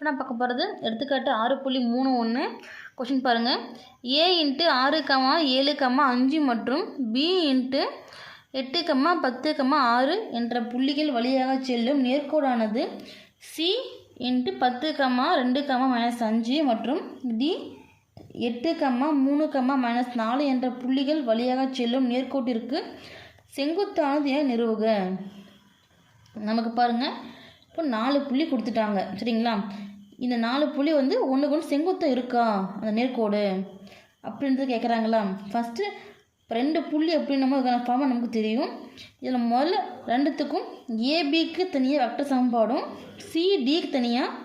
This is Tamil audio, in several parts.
இப்போ நான் பார்க்க போகிறது எடுத்துக்காட்டு ஆறு புள்ளி மூணு ஒன்று கொஷின் பாருங்கள் ஏ இன்ட்டு ஆறு கமா ஏழு கம்மா அஞ்சு மற்றும் பி இன்ட்டு எட்டு கம்மா பத்து கம்மா ஆறு என்ற புள்ளிகள் வழியாக செல்லும் நேர்கோடானது சி இன்ட்டு பத்து கம்மா ரெண்டு கம்மா மைனஸ் அஞ்சு மற்றும் டி எட்டு கம்மா மூணு கம்மா மைனஸ் நாலு என்ற புள்ளிகள் வழியாக செல்லும் நேர்கோட்டிற்கு செங்குத்தானது என நிறுவுக. நமக்கு பாருங்கள் இப்போ நாலு புள்ளி கொடுத்துட்டாங்க. சரிங்களா? இந்த நாலு புள்ளி வந்து ஒன்றுக்கு ஒன்று செங்குத்தம் இருக்கா? அந்த நேர்கோடு. அப்படின்றது கேட்குறாங்களா ஃபஸ்ட்டு ரெண்டு புள்ளி அப்படின்னும் அதுக்கான ஃபார்மை நமக்கு தெரியும். இதில் முதல்ல ரெண்டுத்துக்கும் ஏபிக்கு தனியாக வெக்டர் சமன்பாடும் சிடிக்கு தனியாக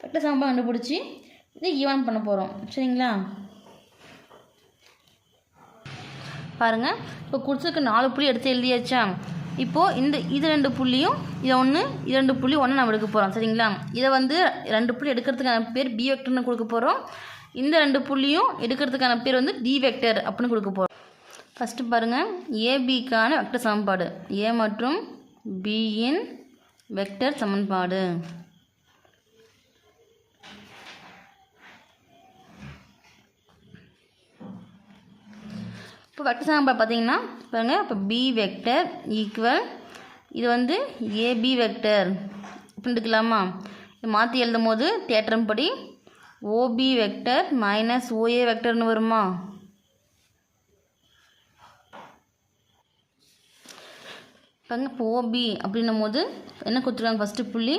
வெக்டர் சமன்பாடு கண்டுபிடிச்சி இதை ஈவான் பண்ண போகிறோம் சரிங்களா? பாருங்கள் இப்போ குடிச்சிருக்க நாலு புள்ளி எடுத்து எழுதியாச்சா? இப்போது இந்த இது ரெண்டு புள்ளியும் இதை ஒன்று இது ரெண்டு புள்ளி ஒன்று நம்ம எடுக்க போகிறோம் சரிங்களா? இதை வந்து ரெண்டு புள்ளி எடுக்கிறதுக்கான பேர் பி வெக்டர்னு கொடுக்க போகிறோம் இந்த ரெண்டு புள்ளியும் எடுக்கிறதுக்கான பேர் வந்து டி வெக்டர் அப்படின்னு கொடுக்க போகிறோம் ஃபஸ்ட்டு பாருங்கள் ஏபிக்கான வெக்டர் சமன்பாடு. ஏ மற்றும் பியின் வெக்டர் சமன்பாடு. இப்போ வெக்டர் சாம்பிள் பார்த்தீங்கன்னா பாருங்கள் இப்போ பி வெக்டர் ஈக்குவல் இது வந்து ஏபி வெக்டர் அப்படின்ட்டுக்கலாமா இது மாற்றி எழுதும் போது தேட்டரம் படி ஓபி வெக்டர் மைனஸ் ஓஏ வெக்டர்னு வருமா? பாருங்க இப்போ ஓபி அப்படின்னும் போது என்ன கொடுத்துருக்காங்க ஃபஸ்ட்டு புள்ளி?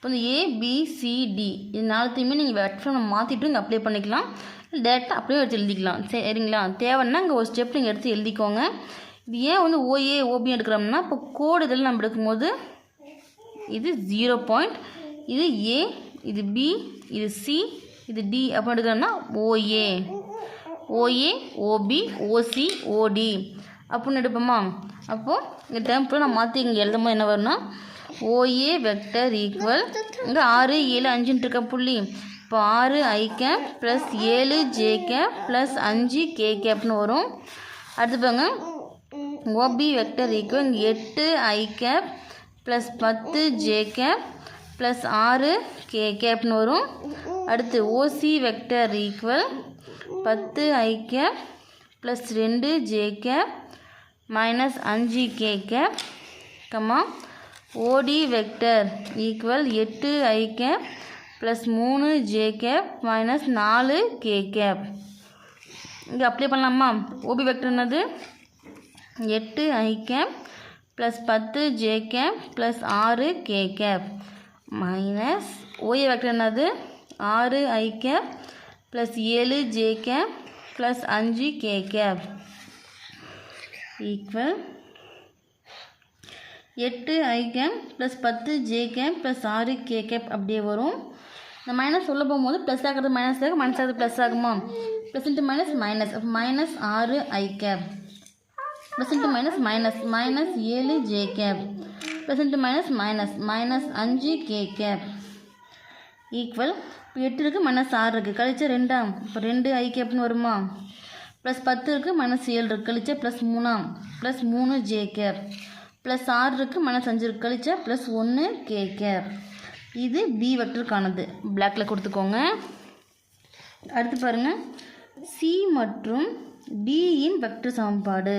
இப்போ வந்து ஏபிசிடி இது நாலுத்தையுமே நீங்கள் வெக்டர் மாற்றிட்டு இங்கே அப்ளை பண்ணிக்கலாம். டேரெக்டாக அப்படியே எடுத்து எழுதிக்கலாம். சரிங்களா? தேவைன்னா இங்கே ஒரு ஸ்டெப் நீங்கள் எடுத்து எழுதிக்கோங்க. இது ஏன் வந்து ஓஏ ஓபி எடுக்கிறோம்னா இப்போ கோடு இதில் நம்ம எடுக்கும்போது இது ஜீரோ பாயிண்ட் இது ஏ இது பி இது சி இது டி அப்படின்னு எடுக்கிறோம்னா OA OA OB OC OD அப்படின்னு எடுப்போமா? அப்போது இந்த டேர்ம் நான் மாற்றி இங்கே எழுதும்போது என்ன வரும்னா ஓஏ வெக்டர் ஈக்குவல். இங்கே ஆறு ஏழு அஞ்சுன்ட்டு இருக்க புள்ளி. இப்போ ஆறு ஐ கேப் ப்ளஸ் ஏழு ஜே கேப் ப்ளஸ் அஞ்சு கே கேப்னு வரும். அடுத்து பாருங்க. OB vector equal. இங்கே எட்டு ஐ கேப் ப்ளஸ் பத்து ஜே கேப் ப்ளஸ் ஆறு கே கேப்னு வரும். அடுத்து ஓசி வெக்டர் ஈக்குவல். பத்து ஐ கேப் ப்ளஸ் ரெண்டு ஜே கேப் மைனஸ் அஞ்சு K cap comma. OD vector equal எட்டு ஐ கேப் ப்ளஸ் மூணு ஜே கேப் மைனஸ் நாலு கே கேப் இங்கே அப்ளை பண்ணலாமா? ஓபி வெக்டர் என்னது? எட்டு ஐ கேப் ப்ளஸ் பத்து ஜே கேப் ப்ளஸ் ஆறு K cap minus OA vector என்னது? ஆறு ஐ கேப் ப்ளஸ் ஏழு ஜே கேப் ப்ளஸ் அஞ்சு கே கேப் ஈக்குவல் எட்டு ஐ கேப் ப்ளஸ் பத்து ஜே கேப் ப்ளஸ் ஆறு கே கேப் அப்படியே வரும். இந்த மைனஸ் சொல்ல போகும்போது ப்ளஸ் ஆகிறது மைனஸ் ஆகும் மைனஸ் ஆகிறது ப்ளஸ் ஆகுமா? ப்ளஸ் இன்ட்டு மைனஸ் மைனஸ் அப்போ மைனஸ் ஆறு I cap plus into minus minus minus ஏழு J cap plus into minus minus minus அஞ்சு கே கேப் ஈக்குவல் இப்போ எட்டு இருக்குது மைனஸ் ஆறு இருக்குது கழிச்சா ரெண்டா? இப்போ ரெண்டு ஐ கேப்னு வருமா? ப்ளஸ் பத்து இருக்குது மைனஸ் ஏழு இருக்குது கழிச்சா ப்ளஸ் மூணா? ப்ளஸ் மூணு ஜே கேப் ப்ளஸ் ஆறு இருக்குது மைனஸ் அஞ்சு இருக்குது கழிச்சா ப்ளஸ் ஒன்று கே கேர். இது பி வெக்டருக்கானது. பிளாக்கில் கொடுத்துக்கோங்க. அடுத்து பாருங்கள் சி மற்றும் டியின் வெக்டர் சமன்பாடு.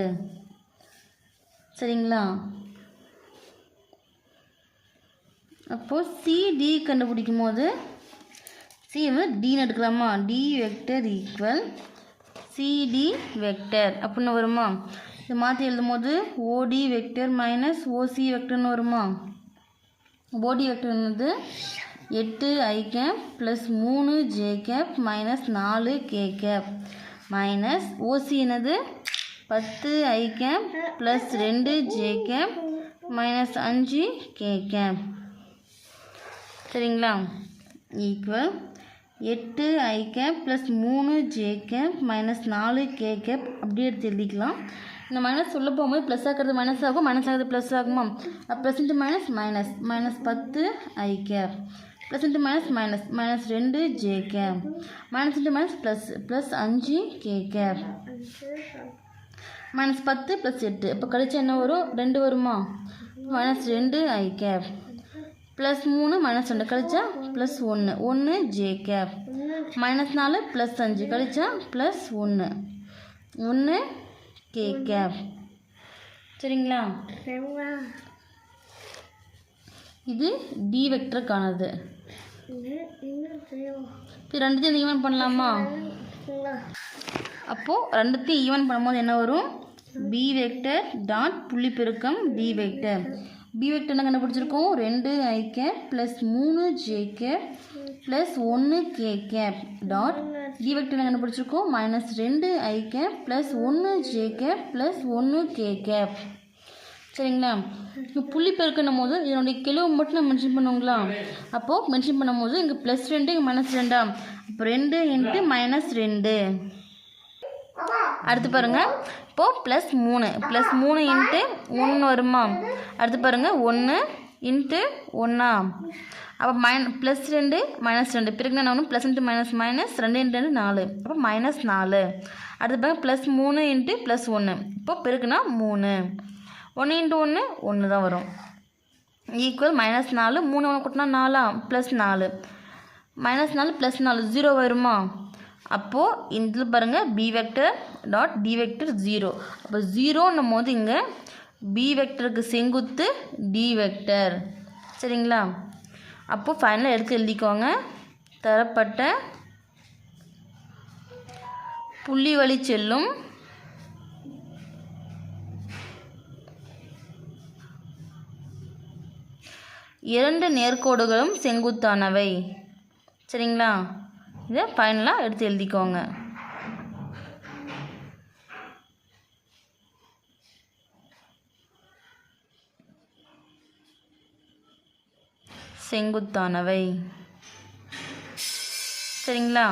சரிங்களா? அப்போது சிடி கண்டுபிடிக்கும் போது சி வந்து டின்னு எடுக்கலாமா? D vector equal CD vector அப்படின்னு வருமா? இதை மாற்றி எழுதும் போது ஓடி வெக்டர் மைனஸ் ஓசி வெக்டர்னு வருமா? ஓடி வெக்டர்னது எட்டு ஐ கேப் ப்ளஸ் மூணு ஜே கேப் மைனஸ் நாலு கே கேப் மைனஸ் ஓசி என்னது? பத்து ஐ கேப் ப்ளஸ் ரெண்டு ஜே கேப் மைனஸ் அஞ்சு கே கேப் சரிங்களா? ஈக்குவல் எட்டு ஐ கேப் ப்ளஸ் மூணு ஜே கேப் மைனஸ் நாலு கே கேப் அப்படியே எடுத்து எழுதிக்கலாம். இந்த மைனஸ் சொல்ல போகும்போது ப்ளஸ் ஆகிறது மைனஸ் ஆகும் மைனஸ் ஆகிறது ப்ளஸ் ஆகுமா? Plus into minus minus minus பத்து i cap plus into minus minus minus ரெண்டு j cap minus into minus plus plus அஞ்சு கே கேப் மைனஸ் பத்து ப்ளஸ் எட்டு. இப்போ கழிச்சா என்ன வரும்? ரெண்டு வருமா? மைனஸ் ரெண்டு ஐ கேப் ப்ளஸ் மூணு மைனஸ் ரெண்டு. கழிச்சா ப்ளஸ் ஒன்று ஒன்று ஜே கேப் மைனஸ் நாலு ப்ளஸ் அஞ்சு. கழிச்சா ப்ளஸ் ஒன்று ஒன்று கே கேப் சரிங்களா? இது டி வெக்டருக்கானது இது ரெண்டுத்தையும் ஈவன் பண்ணலாமா? அப்போது ரெண்டுத்தையும் ஈவன் பண்ணும்போது என்ன வரும்? பி வெக்டர் டாட் புள்ளி பெருக்கம் டி வெக்டர் பி வெக்டர் என்ன கண்டுபிடிச்சிருக்கோம்? ரெண்டு ஐ கேப் ப்ளஸ் மூணு ஜே கேப் ப்ளஸ் ஒன்று k cap dot D vector என்ன கண்டுபிடிச்சிருக்கோம்? மைனஸ் ரெண்டு ஐ கேப் ப்ளஸ் ஒன்று ஜே கேப் ப்ளஸ் ஒன்று கே கேப் சரிங்களா? இப்போ புள்ளி பெருக்கணும் போது இதனுடைய கிலோ மட்டும் நான் மென்ஷன் பண்ணுவோங்களா? அப்போது மென்ஷன் பண்ணும்போது இங்கே ப்ளஸ் ரெண்டு இங்கே மைனஸ் ரெண்டா அப்போ ரெண்டு இன்ட்டு மைனஸ் ரெண்டு அடுத்து பாருங்கள் இப்போது ப்ளஸ் மூணு. ப்ளஸ் மூணு இன்ட்டு ஒன்று வருமா? அடுத்து பாருங்கள் ஒன்று இன்ட்டு ஒன்றா அப்போ மைன் ப்ளஸ் ரெண்டு மைனஸ் ரெண்டு. பிறகு என்ன ஒன்று ப்ளஸ் இன்ட்டு மைனஸ் மைனஸ் ரெண்டு இன்ட்டு ரெண்டு நாலு. அப்போ மைனஸ் நாலு. அடுத்து பாருங்கள் ப்ளஸ் மூணு இன்ட்டு ப்ளஸ் ஒன்று இப்போ பிறகுனா மூணு. ஒன்று இன்ட்டு ஒன்று ஒன்று தான் வரும். ஈக்குவல் மைனஸ் நாலு. மூணு ஒன்று கூட்டினா நாலா? ப்ளஸ் நாலு. மைனஸ் நாலு ப்ளஸ் நாலு. ஜீரோ வருமா? அப்போது இதில் பாருங்கள் B vector dot D vector zero அப்போ ஜீரோன்னும் போது இங்கே பி வெக்டருக்கு செங்குத்து டி வெக்டர் சரிங்களா? அப்போது ஃபைனலாக எடுத்து எழுதிக்கோங்க. தரப்பட்ட புள்ளி வழி செல்லும் இரண்டு நேர்கோடுகளும் செங்குத்தானவை. சரிங்களா? இதை ஃபைனலாக எடுத்து எழுதிக்கோங்க. செங்குத்தானவை? சரிங்களா?